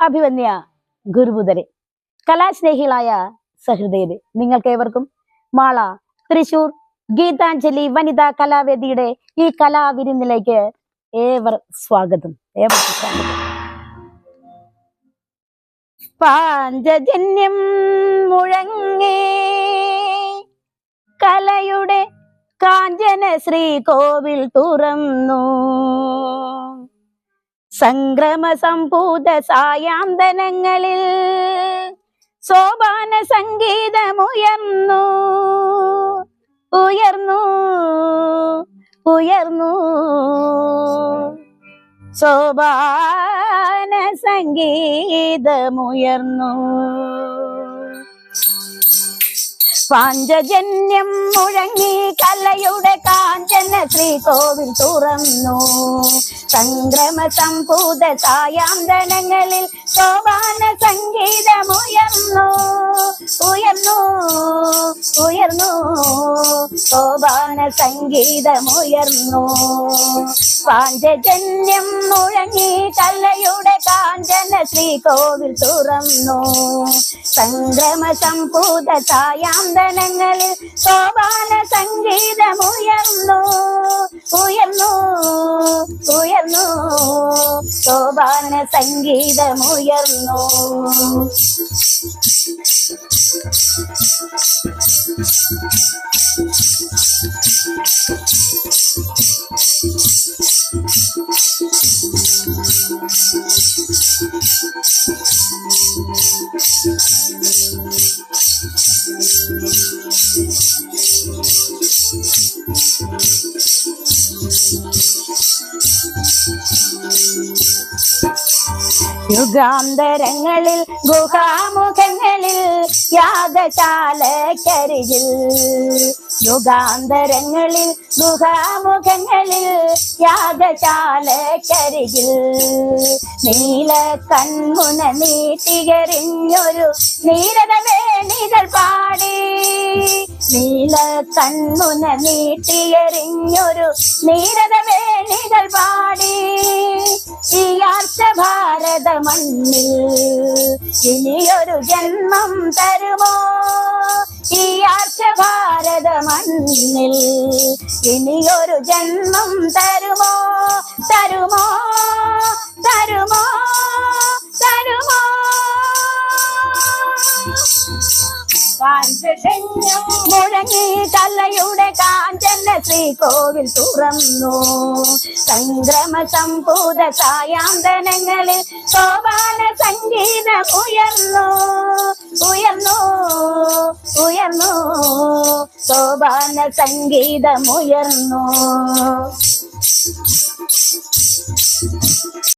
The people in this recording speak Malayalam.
അഭിവന്യ ഗുരുബുധരെ കലാസ്നേഹികളായ സഹൃദയരെ നിങ്ങൾക്ക് ഏവർക്കും മാള തൃശൂർ ഗീതാഞ്ജലി വനിതാ കലാവേദിയുടെ ഈ കലാവിരുന്നിലേക്ക് ഏവർ സ്വാഗതം. ഏവർക്കും സ്വാഗതം. പാഞ്ചജന്യം മുഴങ്ങേ കലയുടെ കാഞ്ചന ശ്രീ കോവിൽ തുറന്നു. സംക്രമ സംഭൂത സായാന്തനങ്ങളിൽ സോപാന സംഗീതമുയർന്നു. ഉയർന്നു ഉയർന്നു. സോപാന സംഗീതമുയർന്നു. പാഞ്ചജന്യം മുഴങ്ങി കലയുടെ കാഞ്ചന ശ്രീകോവിൽ തുറന്നു. സംക്രമ സംഭൂത സായാന്തനങ്ങളിൽ സോപാന സംഗീതമുയർന്നു പാഞ്ചജന്യം മുഴങ്ങി കല്ലയുടെ കാഞ്ചന ശ്രീകോവിൽ തുറന്നു. സംക്രമ സംഭൂത സായാന്തനങ്ങളിൽ സോപാന സംഗീതമുയർന്നു ഉയർന്നു സോപാന സംഗീതമുയർന്നു യുഗാന്തരങ്ങളിൽ ഗുഹാമുഖങ്ങളിൽ യാഗശാലക്കരികിൽ. യുഗാന്തരങ്ങളിൽ ഗുഹാമുഖങ്ങളിൽ യാഗശാലക്കരികിൽ. നീല കൺമുന നീട്ടികരിഞ്ഞൊരു നീരതമേ വേണികൾ പാടി. നീല കൺമുന നീട്ടിയറിഞ്ഞൊരു നീരതമേ വേണികൾ പാടി. ഈ ആർച്ച ഭാരത മണ്ണിൽ ഇനിയൊരു ജന്മം തരുമോ? ഈ ആർച്ച ഭാരത മണ്ണിൽ ഇനിയൊരു ജന്മം തരുമോ? തരുമോ? മുഴങ്ങി കലയുടെ കാഞ്ചന ശ്രീകോവിൽ തുറന്നു. സംക്രമ സംഭൂത സായാന്തനങ്ങളിൽ സോപാന സംഗീതം ഉയർന്നു. ഉയർന്നു ഉയർന്നു. സോപാന സംഗീതം ഉയർന്നു.